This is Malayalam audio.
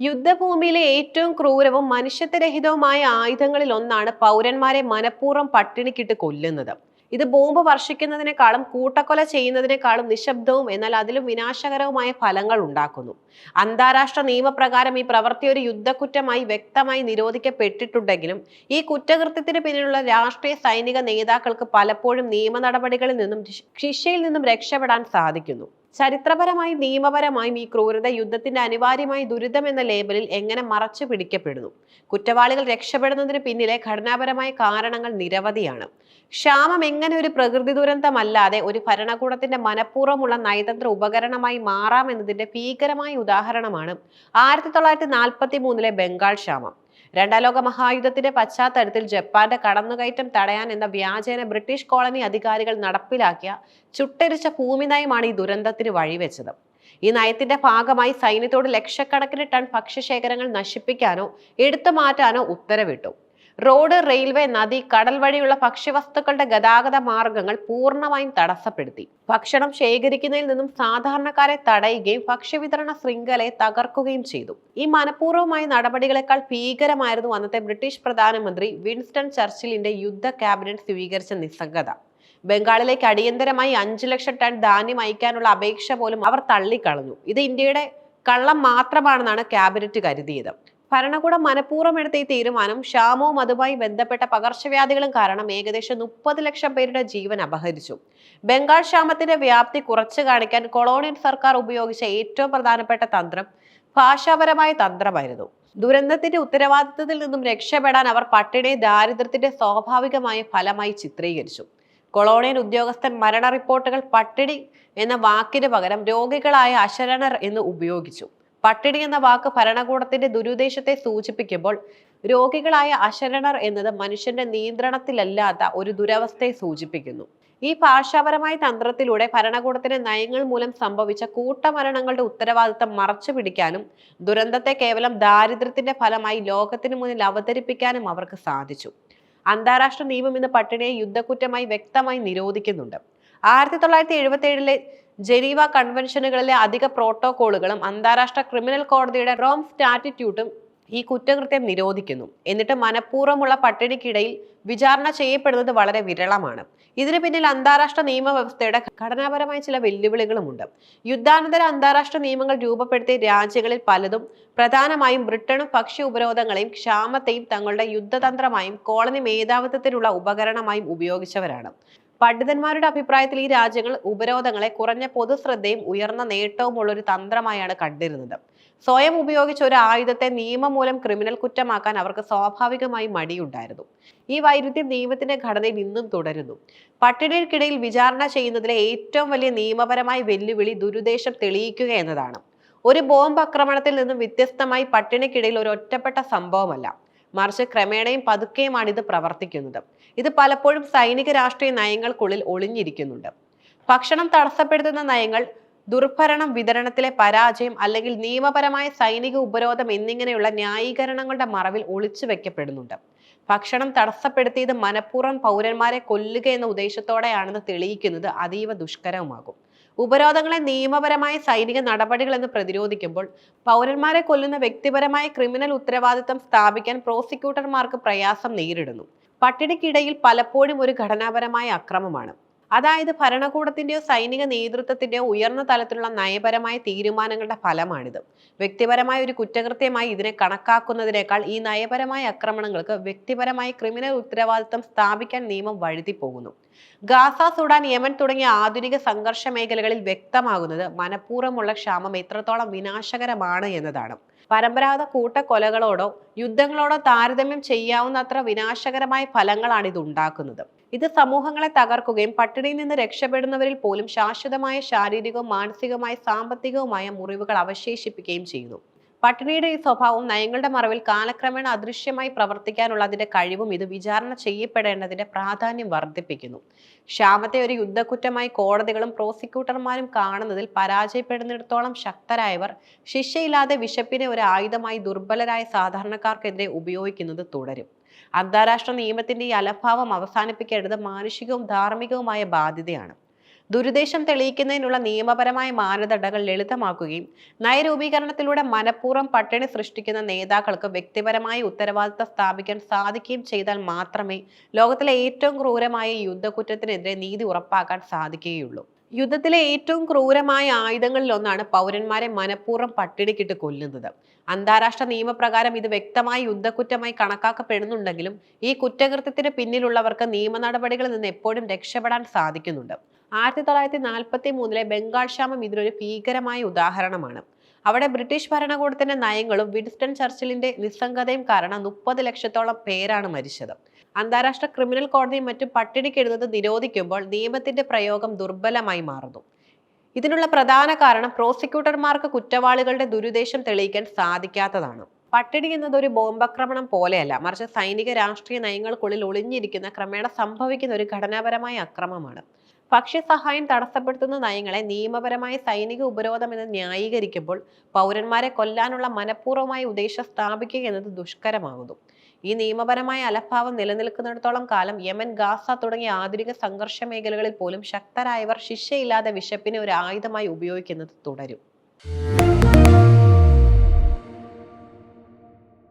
യുദ്ധഭൂമിയിലെ ഏറ്റവും ക്രൂരവും മനുഷ്യത്വരഹിതവുമായ ആയുധങ്ങളിൽ ഒന്നാണ് പൗരന്മാരെ മനഃപൂർവം പട്ടിണിക്കിട്ട് കൊല്ലുന്നത്. ഇത് ബോംബ് വർഷിക്കുന്നതിനേക്കാളും കൂട്ടക്കൊല ചെയ്യുന്നതിനേക്കാളും നിശബ്ദവും എന്നാൽ അതിലും വിനാശകരവുമായ ഫലങ്ങൾ ഉണ്ടാക്കുന്നു. അന്താരാഷ്ട്ര നിയമപ്രകാരം ഈ പ്രവൃത്തി ഒരു യുദ്ധക്കുറ്റമായി വ്യക്തമായി നിരോധിക്കപ്പെട്ടിട്ടുണ്ടെങ്കിലും ഈ കുറ്റകൃത്യത്തിന് പിന്നിലുള്ള രാഷ്ട്രീയ സൈനിക നേതാക്കൾക്ക് പലപ്പോഴും നിയമ നടപടികളിൽ നിന്നും ശിക്ഷയിൽ നിന്നും രക്ഷപ്പെടാൻ സാധിക്കുന്നു. ചരിത്രപരമായി നിയമപരമായും ഈ ക്രൂരത യുദ്ധത്തിന്റെ അനിവാര്യമായ ദുരിതം എന്ന ലേബലിൽ എങ്ങനെ മറച്ചു പിടിക്കപ്പെടുന്നു? കുറ്റവാളികൾ രക്ഷപ്പെടുന്നതിന് പിന്നിലെ ഘടനാപരമായ കാരണങ്ങൾ നിരവധിയാണ്. ക്ഷാമം എങ്ങനെ ഒരു പ്രകൃതി ദുരന്തമല്ലാതെ ഒരു ഭരണകൂടത്തിന്റെ മനഃപൂർവമുള്ള നയതന്ത്ര ഉപകരണമായി മാറാമെന്നതിന്റെ ഭീകരമായ ഉദാഹരണമാണ് ആയിരത്തി തൊള്ളായിരത്തി നാൽപ്പത്തി മൂന്നിലെ ബംഗാൾ ക്ഷാമം. രണ്ടാം ലോക മഹായുദ്ധത്തിന്റെ പശ്ചാത്തലത്തിൽ ജപ്പാന്റെ കടന്നുകയറ്റം തടയാൻ എന്ന വ്യാജേന ബ്രിട്ടീഷ് കോളനി അധികാരികൾ നടപ്പിലാക്കിയ ചുട്ടരിച്ച ഭൂമി നയമാണ് ഈ ദുരന്തത്തിന് വഴിവെച്ചത്. ഈ നയത്തിന്റെ ഭാഗമായി സൈന്യത്തോട് ലക്ഷക്കണക്കിന് ടൺ ഭക്ഷ്യശേഖരങ്ങൾ നശിപ്പിക്കാനോ എടുത്തു മാറ്റാനോ ഉത്തരവിട്ടു. റോഡ് റെയിൽവേ നദി കടൽ വഴിയുള്ള ഭക്ഷ്യവസ്തുക്കളുടെ ഗതാഗത മാർഗങ്ങൾ പൂർണമായും തടസ്സപ്പെടുത്തി. ഭക്ഷണം ശേഖരിക്കുന്നതിൽ നിന്നും സാധാരണക്കാരെ തടയുകയും ഭക്ഷ്യവിതരണ ശൃംഖലയെ തകർക്കുകയും ചെയ്തു. ഈ മനഃപൂർവമായ നടപടികളെക്കാൾ ഭീകരമായിരുന്നു അന്നത്തെ ബ്രിട്ടീഷ് പ്രധാനമന്ത്രി വിൻസ്റ്റൺ ചർച്ചിലിന്റെ യുദ്ധ ക്യാബിനറ്റ് സ്വീകരിച്ച നിസ്സംഗത. ബംഗാളിലേക്ക് അടിയന്തരമായി അഞ്ചു ലക്ഷം ടൺ ധാന്യം അയക്കാനുള്ള അപേക്ഷ പോലും അവർ തള്ളിക്കളഞ്ഞു. ഇത് ഇന്ത്യയുടെ കള്ളം മാത്രമാണെന്നാണ് ക്യാബിനറ്റ് കരുതിയത്. ഭരണകൂടം മനഃപൂർവം എടുത്ത ഈ തീരുമാനം ക്ഷാമവും അതുമായി ബന്ധപ്പെട്ട പകർച്ചവ്യാധികളും കാരണം ഏകദേശം മുപ്പത് ലക്ഷം പേരുടെ ജീവൻ അപഹരിച്ചു. ബംഗാൾ ക്ഷാമത്തിന്റെ വ്യാപ്തി കുറച്ചു കാണിക്കാൻ കൊളോണിയൽ സർക്കാർ ഉപയോഗിച്ച ഏറ്റവും പ്രധാനപ്പെട്ട തന്ത്രം ഭാഷാപരമായ തന്ത്രമായിരുന്നു. ദുരന്തത്തിന്റെ ഉത്തരവാദിത്തത്തിൽ നിന്നും രക്ഷപ്പെടാൻ അവർ പട്ടിണി ദാരിദ്ര്യത്തിന്റെ സ്വാഭാവികമായ ഫലമായി ചിത്രീകരിച്ചു. കൊളോണിയൽ ഉദ്യോഗസ്ഥൻ മരണ റിപ്പോർട്ടുകൾ പട്ടിണി എന്ന വാക്കിന് പകരം രോഗികളായ അശരണർ എന്ന് ഉപയോഗിച്ചു. പട്ടിണി എന്ന വാക്ക് ഭരണകൂടത്തിന്റെ ദുരുദ്ദേശത്തെ സൂചിപ്പിക്കുമ്പോൾ രോഗികളായ അശരണർ എന്നത് മനുഷ്യന്റെ നിയന്ത്രണത്തിലല്ലാത്ത ഒരു ദുരവസ്ഥയെ സൂചിപ്പിക്കുന്നു. ഈ ഭാഷാപരമായ തന്ത്രത്തിലൂടെ ഭരണകൂടത്തിന്റെ നയങ്ങൾ മൂലം സംഭവിച്ച കൂട്ടമരണങ്ങളുടെ ഉത്തരവാദിത്തം മറച്ചു പിടിക്കാനും ദുരന്തത്തെ കേവലം ദാരിദ്ര്യത്തിന്റെ ഫലമായി ലോകത്തിന് മുന്നിൽ അവതരിപ്പിക്കാനും അവർക്ക് സാധിച്ചു. അന്താരാഷ്ട്ര നിയമം ഇന്ന് പട്ടിണിയെ യുദ്ധക്കുറ്റമായി വ്യക്തമായി നിരോധിക്കുന്നുണ്ട്. ആയിരത്തി തൊള്ളായിരത്തി എഴുപത്തി ഏഴിലെ ജനീവ കൺവെൻഷനുകളിലെ അധിക പ്രോട്ടോകോളുകളും അന്താരാഷ്ട്ര ക്രിമിനൽ കോടതിയുടെ റോം സ്റ്റാറ്റിറ്റ്യൂട്ടും ഈ കുറ്റകൃത്യം നിരോധിക്കുന്നു. എന്നിട്ട് മനഃപൂർവമുള്ള പട്ടിണിക്കിടയിൽ വിചാരണ ചെയ്യപ്പെടുന്നത് വളരെ വിരളമാണ്. ഇതിന് പിന്നിൽ അന്താരാഷ്ട്ര നിയമവ്യവസ്ഥയുടെ ഘടനാപരമായ ചില വെല്ലുവിളികളുമുണ്ട്. യുദ്ധാനന്തര അന്താരാഷ്ട്ര നിയമങ്ങൾ രൂപപ്പെടുത്തിയ രാജ്യങ്ങളിൽ പലതും പ്രധാനമായും ബ്രിട്ടനും ഭക്ഷ്യ ഉപരോധങ്ങളെയും ക്ഷാമത്തെയും തങ്ങളുടെ യുദ്ധതന്ത്രമായും കോളനി മേധാവിത്വത്തിനുള്ള ഉപകരണമായും ഉപയോഗിച്ചവരാണ്. പണ്ഡിതന്മാരുടെ അഭിപ്രായത്തിൽ ഈ രാജ്യങ്ങൾ ഉപരോധങ്ങളെ കുറഞ്ഞ പൊതുശ്രദ്ധയും ഉയർന്ന നേട്ടവുമുള്ള ഒരു തന്ത്രമായാണ് കണ്ടിരുന്നത്. സ്വയം ഉപയോഗിച്ച ഒരു ആയുധത്തെ നിയമം മൂലം ക്രിമിനൽ കുറ്റമാക്കാൻ അവർക്ക് സ്വാഭാവികമായി മടിയുണ്ടായിരുന്നു. ഈ വൈരുദ്ധ്യം നിയമത്തിന്റെ ഘടനയിൽ ഇന്നും തുടരുന്നു. പട്ടിണികൾക്കിടയിൽ വിചാരണ ചെയ്യുന്നതിലെ ഏറ്റവും വലിയ നിയമപരമായ വെല്ലുവിളി ദുരുദ്ദേശം തെളിയിക്കുക എന്നതാണ്. ഒരു ബോംബ് ആക്രമണത്തിൽ നിന്നും വ്യത്യസ്തമായി പട്ടിണിക്കിടയിൽ ഒരു ഒറ്റപ്പെട്ട സംഭവമല്ല. മറിച്ച് ക്രമേണയും പതുക്കെയുമാണ് ഇത് പ്രവർത്തിക്കുന്നത്. ഇത് പലപ്പോഴും സൈനിക രാഷ്ട്രീയ നയങ്ങൾക്കുള്ളിൽ ഒളിഞ്ഞിരിക്കുന്നുണ്ട്. ഭക്ഷണം തടസ്സപ്പെടുത്തുന്ന നയങ്ങൾ ദുർഭരണം വിതരണത്തിലെ പരാജയം അല്ലെങ്കിൽ നിയമപരമായ സൈനിക ഉപരോധം എന്നിങ്ങനെയുള്ള ന്യായീകരണങ്ങളുടെ മറവിൽ ഒളിച്ചു വെക്കപ്പെടുന്നുണ്ട്. ഭക്ഷണം തടസ്സപ്പെടുത്തിയത് മനഃപൂർവം പൗരന്മാരെ കൊല്ലുക എന്ന ഉദ്ദേശത്തോടെയാണെന്ന് തെളിയിക്കുന്നത് അതീവ ദുഷ്കരവുമാകും. ഉപരോധങ്ങളെ നിയമപരമായ സൈനിക നടപടികൾ എന്ന് പ്രതിരോധിക്കുമ്പോൾ പൗരന്മാരെ കൊല്ലുന്ന വ്യക്തിപരമായ ക്രിമിനൽ ഉത്തരവാദിത്തം സ്ഥാപിക്കാൻ പ്രോസിക്യൂട്ടർമാർക്ക് പ്രയാസം നേരിടുന്നു. പട്ടിണിക്കിടയിൽ പലപ്പോഴും ഒരു ഘടനാപരമായ അക്രമമാണ്. അതായത് ഭരണകൂടത്തിന്റെയോ സൈനിക നേതൃത്വത്തിന്റെയോ ഉയർന്ന തലത്തിലുള്ള നയപരമായ തീരുമാനങ്ങളുടെ ഫലമാണിത്. വ്യക്തിപരമായ ഒരു കുറ്റകൃത്യമായി ഇതിനെ കണക്കാക്കുന്നതിനേക്കാൾ ഈ നയപരമായ ആക്രമണങ്ങൾക്ക് വ്യക്തിപരമായ ക്രിമിനൽ ഉത്തരവാദിത്തം സ്ഥാപിക്കാൻ നിയമം വഴുതി പോകുന്നു ഗാസ സുഡാൻ യമൻ തുടങ്ങിയ ആധുനിക സംഘർഷ മേഖലകളിൽ വ്യക്തമാകുന്നത് മനഃപൂർവമുള്ള ക്ഷാമം എത്രത്തോളം വിനാശകരമാണ് എന്നതാണ്. പരമ്പരാഗത കൂട്ടക്കൊലകളോടോ യുദ്ധങ്ങളോടോ താരതമ്യം ചെയ്യാവുന്നത്ര വിനാശകരമായ ഫലങ്ങളാണ് ഇത് ഉണ്ടാക്കുന്നത്. ഇത് സമൂഹങ്ങളെ തകർക്കുകയും പട്ടിണിയിൽ നിന്ന് രക്ഷപ്പെടുന്നവരിൽ പോലും ശാശ്വതമായ ശാരീരികവും മാനസികവുമായ സാമ്പത്തികവുമായ മുറിവുകൾ അവശേഷിപ്പിക്കുകയും ചെയ്യുന്നു. പട്ടിണിയുടെ ഈ സ്വഭാവവും നയങ്ങളുടെ മറവിൽ കാലക്രമേണ അദൃശ്യമായി പ്രവർത്തിക്കാനുള്ള അതിന്റെ കഴിവും ഇത് വിചാരണ ചെയ്യപ്പെടേണ്ടതിന്റെ പ്രാധാന്യം വർദ്ധിപ്പിക്കുന്നു. ക്ഷാമത്തെ ഒരു യുദ്ധക്കുറ്റമായി കോടതികളും പ്രോസിക്യൂട്ടർമാരും കാണുന്നതിൽ പരാജയപ്പെടുന്നിടത്തോളം ശക്തരായവർ ശിക്ഷയില്ലാതെ വിശപ്പിനെ ഒരു ആയുധമായി ദുർബലരായ സാധാരണക്കാർക്കെതിരെ ഉപയോഗിക്കുന്നത് തുടരും. അന്താരാഷ്ട്ര നിയമത്തിന്റെ ഈ അലഭാവം അവസാനിപ്പിക്കേണ്ടത് മാനുഷികവും ധാർമ്മികവുമായ ബാധ്യതയാണ്. ദുരുദ്ദേശം തെളിയിക്കുന്നതിനുള്ള നിയമപരമായ മാനദണ്ഡങ്ങൾ ലളിതമാക്കുകയും നയരൂപീകരണത്തിലൂടെ മനഃപൂർവം പട്ടിണി സൃഷ്ടിക്കുന്ന നേതാക്കൾക്ക് വ്യക്തിപരമായ ഉത്തരവാദിത്തം സ്ഥാപിക്കാൻ സാധിക്കുകയും ചെയ്താൽ മാത്രമേ ലോകത്തിലെ ഏറ്റവും ക്രൂരമായ യുദ്ധക്കുറ്റത്തിനെതിരെ നീതി ഉറപ്പാക്കാൻ സാധിക്കുകയുള്ളൂ. യുദ്ധത്തിലെ ഏറ്റവും ക്രൂരമായ ആയുധങ്ങളിൽ ഒന്നാണ് പൗരന്മാരെ മനഃപൂർവം പട്ടിണിക്കിട്ട് കൊല്ലുന്നത്. അന്താരാഷ്ട്ര നിയമപ്രകാരം ഇത് വ്യക്തമായി യുദ്ധക്കുറ്റമായി കണക്കാക്കപ്പെടുന്നുണ്ടെങ്കിലും ഈ കുറ്റകൃത്യത്തിന് പിന്നിലുള്ളവർക്ക് നിയമ നടപടികളിൽ നിന്ന് എപ്പോഴും രക്ഷപ്പെടാൻ സാധിക്കുന്നുണ്ട്. ആയിരത്തി തൊള്ളായിരത്തി നാൽപ്പത്തി മൂന്നിലെ ബംഗാൾ ക്ഷാമം ഇതിനൊരു ഭീകരമായ ഉദാഹരണമാണ്. അവിടെ ബ്രിട്ടീഷ് ഭരണകൂടത്തിന്റെ നയങ്ങളും വിൻസ്റ്റൺ ചർച്ചിലിന്റെ നിസ്സംഗതയും കാരണം മുപ്പത് ലക്ഷത്തോളം പേരാണ് മരിച്ചത്. അന്താരാഷ്ട്ര ക്രിമിനൽ കോടതിയും മറ്റും പട്ടിണിക്കിടുന്നത് നിരോധിക്കുമ്പോൾ നിയമത്തിന്റെ പ്രയോഗം ദുർബലമായി മാറുന്നു. ഇതിനുള്ള പ്രധാന കാരണം പ്രോസിക്യൂട്ടർമാർക്ക് കുറ്റവാളികളുടെ ദുരുദ്ദേശം തെളിയിക്കാൻ സാധിക്കാത്തതാണ്. പട്ടിണി എന്നത് ഒരു ബോംബാക്രമണം പോലെയല്ല മറിച്ച് സൈനിക രാഷ്ട്രീയ നയങ്ങൾക്കുള്ളിൽ ഒളിഞ്ഞിരിക്കുന്ന ക്രമേണ സംഭവിക്കുന്ന ഒരു ഘടനാപരമായ അക്രമമാണ്. ഭക്ഷ്യസഹായം തടസ്സപ്പെടുത്തുന്ന നയങ്ങളെ നിയമപരമായ സൈനിക ഉപരോധം എന്ന് ന്യായീകരിക്കുമ്പോൾ പൗരന്മാരെ കൊല്ലാനുള്ള മനഃപൂർവമായ ഉദ്ദേശം സ്ഥാപിക്കുക എന്നത് ദുഷ്കരമാകുന്നു. ഈ നിയമപരമായ അലഭാവം നിലനിൽക്കുന്നിടത്തോളം കാലം യമൻ ഗാസ തുടങ്ങിയ ആധുനിക സംഘർഷ മേഖലകളിൽ പോലും ശക്തരായവർ ശിക്ഷയില്ലാതെ വിശപ്പിനെ ഒരു ആയുധമായി ഉപയോഗിക്കുന്നത് തുടരും.